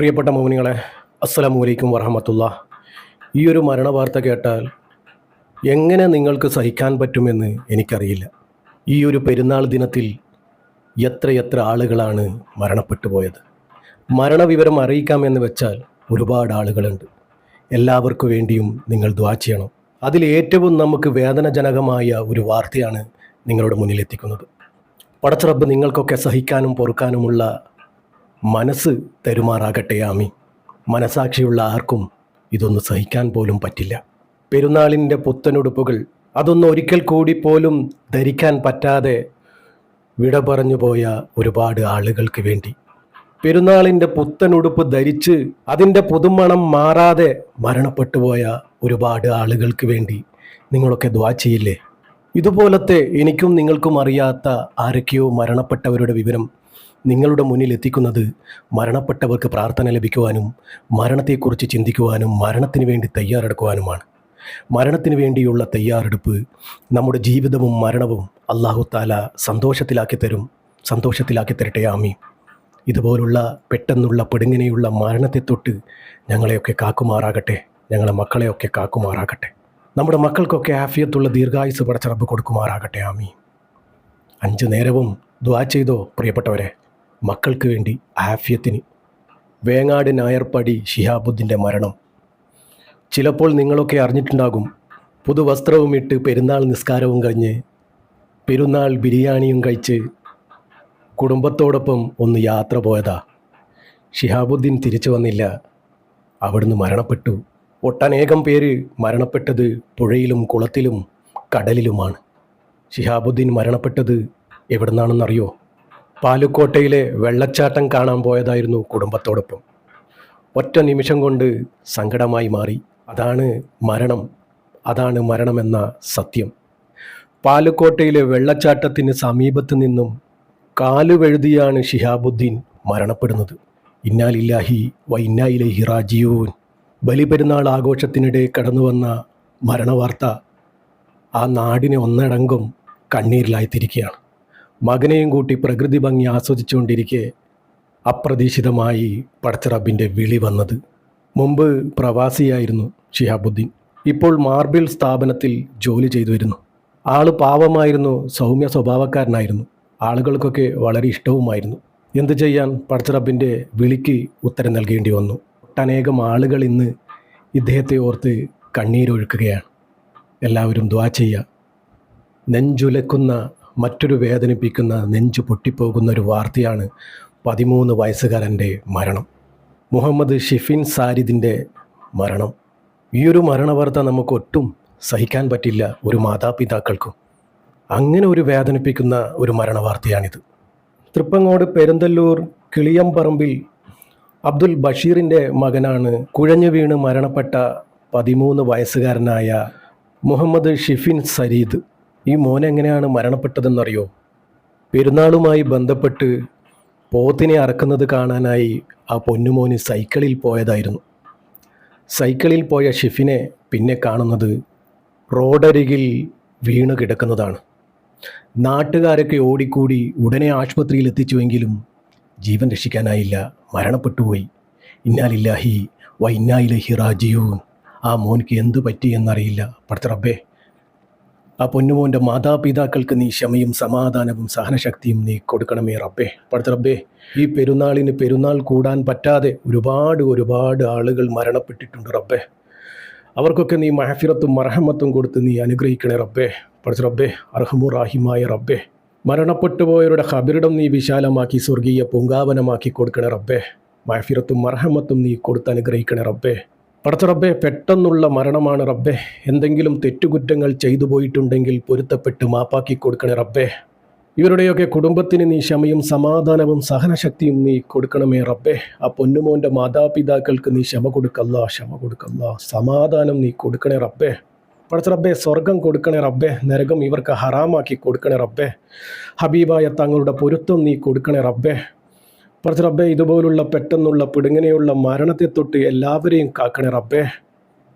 പ്രിയപ്പെട്ട മോമിനികളെ അസ്സലാം വലൈക്കും വറഹമത്തുള്ള. ഈ ഒരു മരണ വാർത്ത കേട്ടാൽ എങ്ങനെ നിങ്ങൾക്ക് സഹിക്കാൻ പറ്റുമെന്ന് എനിക്കറിയില്ല. ഈ ഒരു പെരുന്നാൾ ദിനത്തിൽ എത്രയെത്ര ആളുകളാണ് മരണപ്പെട്ടു പോയത്? മരണവിവരം അറിയിക്കാമെന്ന് വെച്ചാൽ ഒരുപാട് ആളുകളുണ്ട്. എല്ലാവർക്കു വേണ്ടിയും നിങ്ങൾ ദ്വാ ചെയ്യണം. അതിൽ ഏറ്റവും നമുക്ക് വേദനജനകമായ ഒരു വാർത്തയാണ് നിങ്ങളുടെ മുന്നിലെത്തിക്കുന്നത്. പടച്ചറബ് നിങ്ങൾക്കൊക്കെ സഹിക്കാനും പൊറുക്കാനുമുള്ള മനസ്സ് തരുമാറാകട്ടെ ആമി മനസാക്ഷിയുള്ള ആർക്കും ഇതൊന്ന് സഹിക്കാൻ പോലും പറ്റില്ല. പെരുന്നാളിന്റെ പുത്തനുടുപ്പുകൾ അതൊന്നും ഒരിക്കൽ കൂടി പോലും ധരിക്കാൻ പറ്റാതെ വിട പറഞ്ഞു പോയ ഒരുപാട് ആളുകൾക്ക് വേണ്ടി. പെരുന്നാളിന്റെ പുത്തനുടുപ്പ് ധരിച്ച് അതിന്റെ പുതുമണം മാറാതെ മരണപ്പെട്ടു പോയ ഒരുപാട് ആളുകൾക്ക് വേണ്ടി നിങ്ങളൊക്കെ ദ്വാ ചെയ്യില്ലേ? ഇതുപോലത്തെ എനിക്കും നിങ്ങൾക്കും അറിയാത്ത ആരൊക്കെയോ മരണപ്പെട്ടവരുടെ വിവരം നിങ്ങളുടെ മുന്നിൽ എത്തിക്കുന്നത് മരണപ്പെട്ടവർക്ക് പ്രാർത്ഥന ലഭിക്കുവാനും മരണത്തെക്കുറിച്ച് ചിന്തിക്കുവാനും മരണത്തിന് വേണ്ടി തയ്യാറെടുക്കുവാനുമാണ്. മരണത്തിന് വേണ്ടിയുള്ള തയ്യാറെടുപ്പ് നമ്മുടെ ജീവിതവും മരണവും അള്ളാഹു താല സന്തോഷത്തിലാക്കി തരും. സന്തോഷത്തിലാക്കി തരട്ടെ ആമി ഇതുപോലുള്ള പെട്ടെന്നുള്ള പെടുങ്ങനെയുള്ള മരണത്തെ തൊട്ട് ഞങ്ങളെയൊക്കെ കാക്കുമാറാകട്ടെ. ഞങ്ങളെ മക്കളെയൊക്കെ കാക്കുമാറാകട്ടെ. നമ്മുടെ മക്കൾക്കൊക്കെ ആഫിയത്തുള്ള ദീർഘായുസ് പടച്ചറപ്പ് കൊടുക്കുമാറാകട്ടെ ആമി അഞ്ചു നേരവും ദ്വാ ചെയ്തോ പ്രിയപ്പെട്ടവരെ. മക്കൾക്ക് വേണ്ടി ആഫ്യത്തിന്. വേങ്ങാട് നായർപ്പടി ഷിഹാബുദ്ദിന്റെ മരണം. ചിലപ്പോൾ നിങ്ങളൊക്കെ അറിഞ്ഞിട്ടുണ്ടാകും പുതുവസ്ത്രവും ഇട്ട് പെരുന്നാൾ നിസ്കാരവും കഴിഞ്ഞ് പെരുന്നാൾ ബിരിയാണിയും കഴിച്ച് കുടുംബത്തോടൊപ്പം ഒന്ന് യാത്ര പോയതാ. ഷിഹാബുദ്ദീൻ തിരിച്ചു വന്നില്ല. അവിടുന്ന് മരണപ്പെട്ടു. ഒട്ടനേകം പേര് മരണപ്പെട്ടത് പുഴയിലും കുളത്തിലും കടലിലുമാണ്. ഷിഹാബുദ്ദീൻ മരണപ്പെട്ടത് എവിടുന്നാണെന്നറിയോ? പാലുക്കോട്ടയിലെ വെള്ളച്ചാട്ടം കാണാൻ പോയതായിരുന്നു കുടുംബത്തോടൊപ്പം. ഒറ്റ നിമിഷം കൊണ്ട് സങ്കടമായി മാറി. അതാണ് മരണം. അതാണ് മരണമെന്ന സത്യം. പാലുക്കോട്ടയിലെ വെള്ളച്ചാട്ടത്തിന് സമീപത്ത് നിന്നും കാലുവെഴുതിയാണ് ഷിഹാബുദ്ദീൻ മരണപ്പെടുന്നത്. ഇന്നാലില്ലാഹി വ ഇന്നായിലഹി റാജിയൂൻ ബലിപെരുന്നാൾ ആഘോഷത്തിനിടെ കടന്നുവന്ന മരണവാർത്ത ആ നാടിനെ ഒന്നടങ്കം കണ്ണീരിലായിത്തിരിക്കുകയാണ് മകനെയും കൂട്ടി പ്രകൃതി ഭംഗി ആസ്വദിച്ചുകൊണ്ടിരിക്കെ അപ്രതീക്ഷിതമായി പടച്ചറബിന്റെ വിളി വന്നത്. മുമ്പ് പ്രവാസിയായിരുന്നു ഷിഹാബുദ്ദീൻ. ഇപ്പോൾ മാർബിൾ സ്ഥാപനത്തിൽ ജോലി ചെയ്തു വരുന്നു ആൾ പാവമായിരുന്നു സൗമ്യ സ്വഭാവക്കാരനായിരുന്നു. ആളുകൾക്കൊക്കെ വളരെ ഇഷ്ടവുമായിരുന്നു. എന്തു ചെയ്യാൻ പടച്ചറബിന്റെ വിളിക്ക് ഉത്തരം നൽകേണ്ടി വന്നു. ഒട്ടനേകം ആളുകൾ ഇന്ന് ഇദ്ദേഹത്തെ ഓർത്ത് കണ്ണീരൊഴുക്കുകയാണ്. എല്ലാവരും ദ്വാ ചെയ്യുക. നെഞ്ചുലക്കുന്ന മറ്റൊരു വേദനിപ്പിക്കുന്ന നെഞ്ചു പൊട്ടിപ്പോകുന്ന ഒരു വാർത്തയാണ് പതിമൂന്ന് വയസ്സുകാരന്റെ മരണം. മുഹമ്മദ് ഷിഫിൻ സാരിദിന്റെ മരണം. ഈ ഒരു മരണവാർത്ത വാർത്ത നമുക്കൊട്ടും സഹിക്കാൻ പറ്റില്ല ഒരു മാതാപിതാക്കൾക്കും. അങ്ങനെ ഒരു വേദനിപ്പിക്കുന്ന ഒരു മരണവാർത്തയാണിത്. തൃപ്പങ്ങോട് പെരുന്തല്ലൂർ കിളിയമ്പറമ്പിൽ അബ്ദുൽ ബഷീറിന്റെ മകനാണ് കുഴഞ്ഞു വീണ് മരണപ്പെട്ട പതിമൂന്ന് വയസ്സുകാരനായ മുഹമ്മദ് ഷിഫിൻ സരീദ്. ഈ മോൻ എങ്ങനെയാണ് മരണപ്പെട്ടതെന്നറിയോ? പെരുന്നാളുമായി ബന്ധപ്പെട്ട് പോത്തിനെ അറക്കുന്നത് കാണാനായി ആ പൊന്നുമോന് സൈക്കിളിൽ പോയതായിരുന്നു. സൈക്കിളിൽ പോയ ഷിഫിനെ പിന്നെ കാണുന്നത് റോഡരികിൽ വീണ് കിടക്കുന്നതാണ്. നാട്ടുകാരൊക്കെ ഓടിക്കൂടി ഉടനെ ആശുപത്രിയിൽ എത്തിച്ചുവെങ്കിലും ജീവൻ രക്ഷിക്കാനായില്ല മരണപ്പെട്ടുപോയി. ഇന്നാലില്ലാഹി വൈന്നായിലഹി റാജിയൂൻ ആ മോനിക്ക് എന്തു പറ്റി എന്നറിയില്ല. പടത്തറബ്ബേ ആ പൊന്നുമോന്റെ മാതാപിതാക്കൾക്ക് നീ ക്ഷമയും സമാധാനവും സഹനശക്തിയും നീ കൊടുക്കണമേ റബ്ബേ. പടുത്ത റബ്ബേ ഈ പെരുന്നാളിന് പെരുന്നാൾ കൂടാൻ പറ്റാതെ ഒരുപാട് ഒരുപാട് ആളുകൾ മരണപ്പെട്ടിട്ടുണ്ട് റബ്ബേ. അവർക്കൊക്കെ നീ മഹഫിറത്തും മറഹമത്തും കൊടുത്ത് നീ അനുഗ്രഹിക്കണേ റബ്ബേ. പടുത്ത റബ്ബേ അർഹമുറാഹിമായ റബ്ബേ. മരണപ്പെട്ടു പോയവരുടെ നീ വിശാലമാക്കി സ്വർഗീയ പൂങ്കാവനമാക്കി കൊടുക്കണേ റബ്ബേ. മഹഫിറത്തും മർഹമത്തും നീ കൊടുത്ത് അനുഗ്രഹിക്കണേ റബ്ബേ. പടച്ച റബ്ബെ പെട്ടെന്നുള്ള മരണമാണ് റബ്ബെ. എന്തെങ്കിലും തെറ്റുകുറ്റങ്ങൾ ചെയ്തു പോയിട്ടുണ്ടെങ്കിൽ പൊരുത്തപ്പെട്ട് മാപ്പാക്കി കൊടുക്കണേ റബ്ബെ. ഇവരുടെയൊക്കെ കുടുംബത്തിന് നീ ക്ഷമയും സമാധാനവും സഹനശക്തിയും നീ കൊടുക്കണമേ റബ്ബെ. ആ പൊന്നുമോന്റെ മാതാപിതാക്കൾക്ക് നീ ക്ഷമ കൊടുക്കല്ല ക്ഷമ കൊടുക്കല്ല. സമാധാനം നീ കൊടുക്കണേ റബ്ബെ. പടച്ച റബ്ബെ സ്വർഗം കൊടുക്കണേ റബ്ബെ. നരകം ഇവർക്ക് ഹറാമാക്കി കൊടുക്കണേ റബ്ബെ. ഹബീബായ തങ്ങളുടെ പൊരുത്തം നീ കൊടുക്കണേ റബ്ബെ. പടച്ച റബ്ബെ ഇതുപോലുള്ള പെട്ടെന്നുള്ള പിടുങ്ങനെയുള്ള മരണത്തെ തൊട്ട് എല്ലാവരെയും കാക്കണേ റബ്ബേ.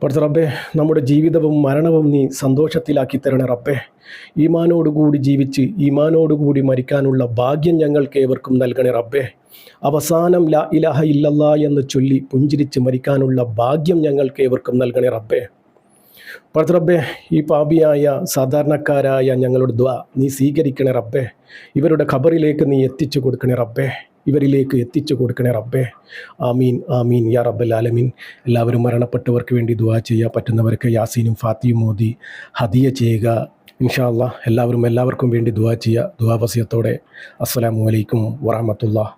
പഠിച്ച റബ്ബേ നമ്മുടെ ജീവിതവും മരണവും നീ സന്തോഷത്തിലാക്കി തരണേ റബ്ബേ. ഈമാനോടുകൂടി ജീവിച്ച് ഈമാനോടുകൂടി മരിക്കാനുള്ള ഭാഗ്യം ഞങ്ങൾക്ക് ഏവർക്കും നൽകണേ റബ്ബേ. അവസാനം ലാ ഇലാഹ ഇല്ലല്ലാ എന്ന് ചൊല്ലി പുഞ്ചിരിച്ച് മരിക്കാനുള്ള ഭാഗ്യം ഞങ്ങൾക്ക് ഏവർക്കും നൽകണേ റബ്ബേ. പഠിച്ച റബ്ബേ ഈ പാപിയായ സാധാരണക്കാരായ ഞങ്ങളുടെ ദ്വാ നീ സ്വീകരിക്കണേ റബ്ബേ. ഇവരുടെ ഖബറിലേക്ക് നീ എത്തിച്ചു കൊടുക്കണേ റബ്ബേ. ഇവരിലേക്ക് എത്തിച്ചു കൊടുക്കണേ റബ്ബേ. ആമീൻ ആമീൻ. യാ റബ്ബൽ ആലമീൻ. എല്ലാവരും മരണപ്പെട്ടവർക്ക് വേണ്ടി ദുവാ ചെയ്യാൻ പറ്റുന്നവർക്ക് യാസീനും ഫാത്തിയും മോദി ഹദിയ ചെയ്യുക. ഇൻഷാ അല്ലാ എല്ലാവരും എല്ലാവർക്കും വേണ്ടി ദുവാ ചെയ്യുക. ദുവാ വസിയത്തോടെ. അസ്സലാമു അലൈക്കും വറഹമത്തുള്ള